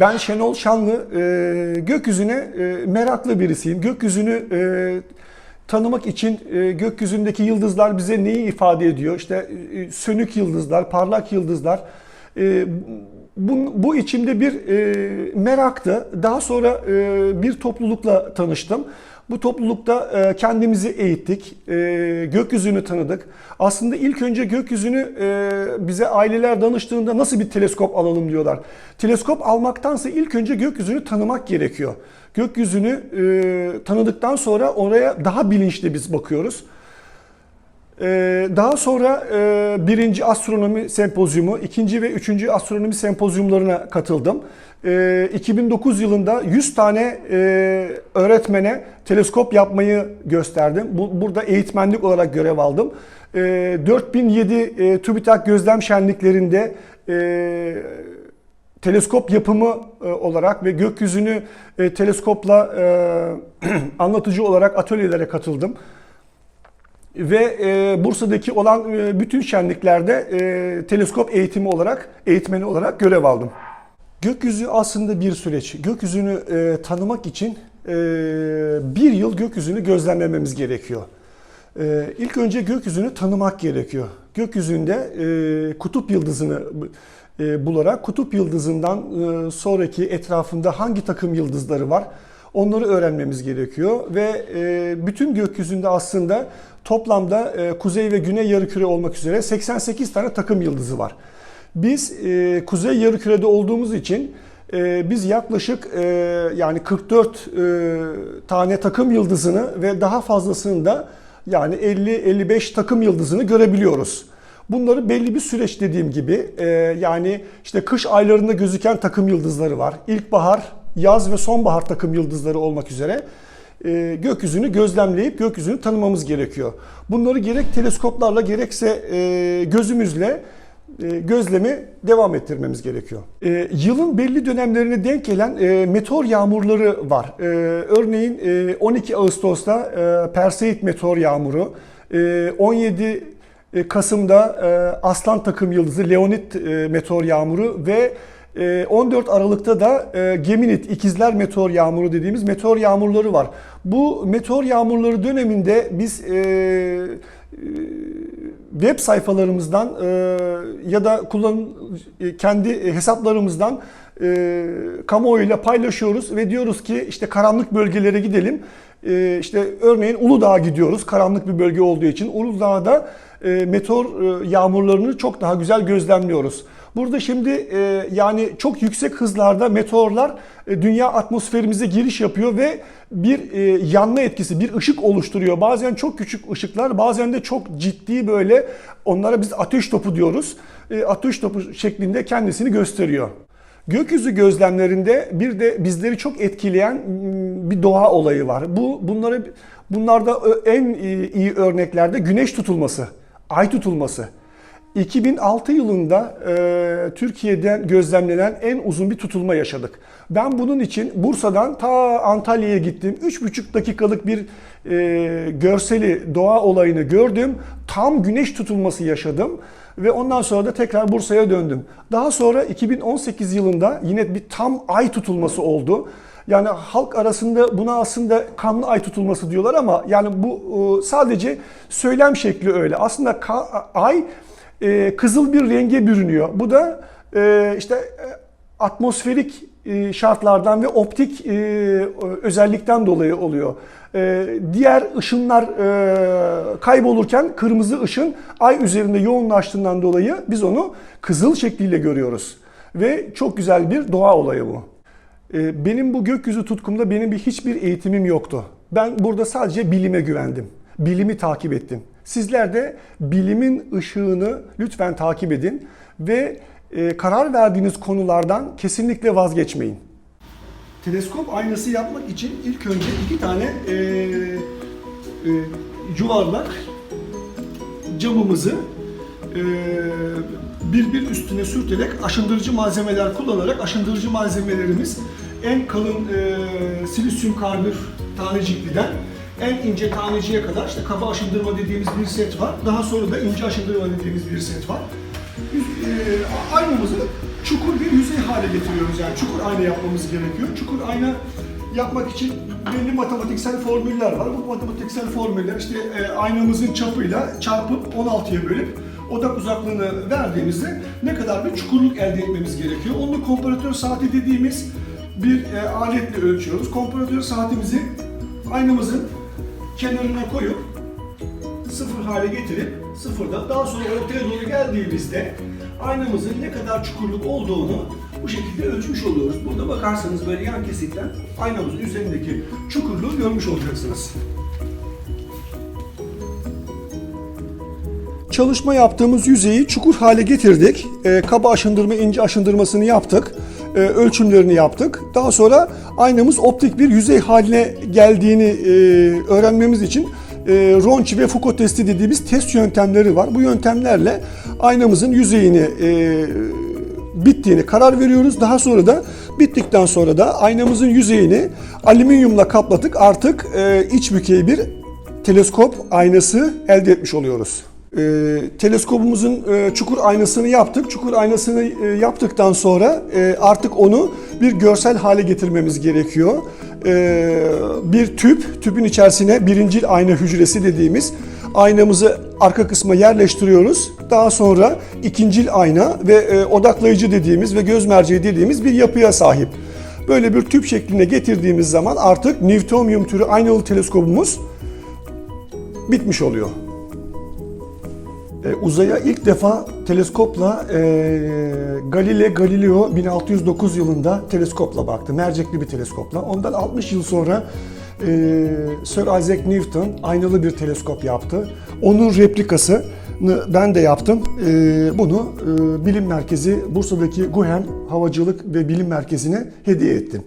Ben Şenol Şanlı, e, gökyüzüne e, meraklı birisiyim. Gökyüzünü e, tanımak için e, gökyüzündeki yıldızlar bize neyi ifade ediyor? İşte e, sönük yıldızlar, parlak yıldızlar. E, bu, bu içimde bir e, meraktı. Daha sonra e, bir toplulukla tanıştım. Bu toplulukta e, kendimizi eğittik, e, gökyüzünü tanıdık. Aslında ilk önce gökyüzünü e, bize aileler danıştığında nasıl bir teleskop alalım diyorlar. Teleskop almaktansa ilk önce gökyüzünü tanımak gerekiyor. Gökyüzünü tanıdıktan sonra oraya daha bilinçli biz bakıyoruz. Ee, Daha sonra e, birinci astronomi sempozyumu, ikinci ve üçüncü astronomi sempozyumlarına katıldım. Ee, 2009 yılında 100 tane e, öğretmene teleskop yapmayı gösterdim. Bu, burada eğitmenlik olarak görev aldım. Ee, 4007 e, TÜBİTAK gözlem şenliklerinde teleskop yapımı olarak ve gökyüzünü teleskopla anlatıcı olarak atölyelere katıldım ve e, Bursa'daki olan e, bütün şenliklerde e, teleskop eğitimi olarak, eğitmeni olarak görev aldım. Gökyüzü aslında bir süreç. Gökyüzünü e, tanımak için e, bir yıl gökyüzünü gözlemlememiz gerekiyor. E, ilk önce gökyüzünü tanımak gerekiyor. Gökyüzünde e, kutup yıldızını e, bularak kutup yıldızından e, sonraki etrafında hangi takım yıldızları var onları öğrenmemiz gerekiyor ve e, bütün gökyüzünde aslında toplamda e, kuzey ve güney yarımküre olmak üzere 88 tane takım yıldızı var. Biz e, kuzey yarımkürede olduğumuz için e, biz yaklaşık yani 44 e, tane takım yıldızını ve daha fazlasını da yani 50-55 takım yıldızını görebiliyoruz. Bunları belli bir süreç dediğim gibi yani işte kış aylarında gözüken takım yıldızları var. İlkbahar, yaz ve sonbahar takım yıldızları olmak üzere e, gökyüzünü gözlemleyip gökyüzünü tanımamız gerekiyor. Bunları gerek teleskoplarla gerekse e, gözümüzle e, gözlemi devam ettirmemiz gerekiyor. E, yılın belli dönemlerine denk gelen e, meteor yağmurları var. E, örneğin e, 12 Ağustos'ta e, Perseid meteor yağmuru, e, 17 e, Kasım'da e, Aslan takım yıldızı Leonid e, meteor yağmuru ve 14 Aralık'ta da e, Geminid ikizler meteor yağmuru dediğimiz meteor yağmurları var. Bu meteor yağmurları döneminde biz e, e, web sayfalarımızdan ya da kullan kendi hesaplarımızdan e, kamuoyuyla paylaşıyoruz ve diyoruz ki işte karanlık bölgelere gidelim. E, işte örneğin Uludağ'a gidiyoruz karanlık bir bölge olduğu için. Uludağ'da e, meteor yağmurlarını çok daha güzel gözlemliyoruz. Burada şimdi e, yani çok yüksek hızlarda meteorlar e, dünya atmosferimize giriş yapıyor ve bir e, yanma etkisi, bir ışık oluşturuyor. Bazen çok küçük ışıklar, bazen de çok ciddi böyle onlara biz ateş topu diyoruz. E, ateş topu şeklinde kendisini gösteriyor. Gökyüzü gözlemlerinde bir de bizleri çok etkileyen mm, bir doğa olayı var. Bu bunları bunlarda en iyi örneklerde güneş tutulması, ay tutulması. 2006 yılında e, Türkiye'den gözlemlenen en uzun bir tutulma yaşadık. Ben bunun için Bursa'dan ta Antalya'ya gittim. 3,5 dakikalık bir e, görseli doğa olayını gördüm. Tam güneş tutulması yaşadım ve ondan sonra da tekrar Bursa'ya döndüm. Daha sonra 2018 yılında yine bir tam ay tutulması oldu. Yani halk arasında buna aslında kanlı ay tutulması diyorlar ama yani bu e, sadece söylem şekli öyle. Aslında ay e, kızıl bir renge bürünüyor. Bu da e, işte e, atmosferik e, şartlardan ve optik e, özellikten dolayı oluyor. E, diğer ışınlar e, kaybolurken kırmızı ışın ay üzerinde yoğunlaştığından dolayı biz onu kızıl şekliyle görüyoruz. Ve çok güzel bir doğa olayı bu. E, benim bu gökyüzü tutkumda benim bir hiçbir eğitimim yoktu. Ben burada sadece bilime güvendim. Bilimi takip ettim. Sizler de bilimin ışığını lütfen takip edin ve e, karar verdiğiniz konulardan kesinlikle vazgeçmeyin. Teleskop aynası yapmak için ilk önce iki tane e, e, yuvarlak camımızı e, birbir üstüne sürterek aşındırıcı malzemeler kullanarak aşındırıcı malzemelerimiz en kalın e, silisyum karbür tanecikliden en ince taneciye kadar işte kaba aşındırma dediğimiz bir set var. Daha sonra da ince aşındırma dediğimiz bir set var. e, aynamızı çukur bir yüzey hale getiriyoruz. Yani çukur ayna yapmamız gerekiyor. Çukur ayna yapmak için belli matematiksel formüller var. Bu matematiksel formüller işte e, aynamızın çapıyla çarpıp 16'ya bölüp odak uzaklığını verdiğimizde ne kadar bir çukurluk elde etmemiz gerekiyor. Onu komparatör saati dediğimiz bir e, aletle ölçüyoruz. Komparatör saatimizi aynamızın kenarına koyup sıfır hale getirip sıfırda daha sonra ortaya doğru geldiğimizde aynamızın ne kadar çukurluk olduğunu bu şekilde ölçmüş oluyoruz. Burada bakarsanız böyle yan kesikten aynamızın üzerindeki çukurluğu görmüş olacaksınız. Çalışma yaptığımız yüzeyi çukur hale getirdik. E, kaba aşındırma, ince aşındırmasını yaptık. E, ölçümlerini yaptık. Daha sonra aynamız optik bir yüzey haline geldiğini e, öğrenmemiz için e, Ronchi ve Foucault testi dediğimiz test yöntemleri var. Bu yöntemlerle aynamızın yüzeyini bittiğini karar veriyoruz. Daha sonra da bittikten sonra da aynamızın yüzeyini alüminyumla kaplatık. Artık e, iç bükey bir teleskop aynası elde etmiş oluyoruz. Ee, teleskopumuzun e, çukur aynasını yaptık. Çukur aynasını e, yaptıktan sonra e, artık onu bir görsel hale getirmemiz gerekiyor. Ee, bir tüp, tüpün içerisine birincil ayna hücresi dediğimiz aynamızı arka kısma yerleştiriyoruz. Daha sonra ikincil ayna ve e, odaklayıcı dediğimiz ve göz merceği dediğimiz bir yapıya sahip. Böyle bir tüp şekline getirdiğimiz zaman artık Newtonium türü aynalı teleskopumuz bitmiş oluyor. E, uzaya ilk defa teleskopla e, Galile Galileo 1609 yılında teleskopla baktı. Mercekli bir teleskopla. Ondan 60 yıl sonra e, Sir Isaac Newton aynalı bir teleskop yaptı. Onun replikasını ben de yaptım. E, bunu e, bilim merkezi Bursa'daki Guhem Havacılık ve Bilim Merkezi'ne hediye ettim.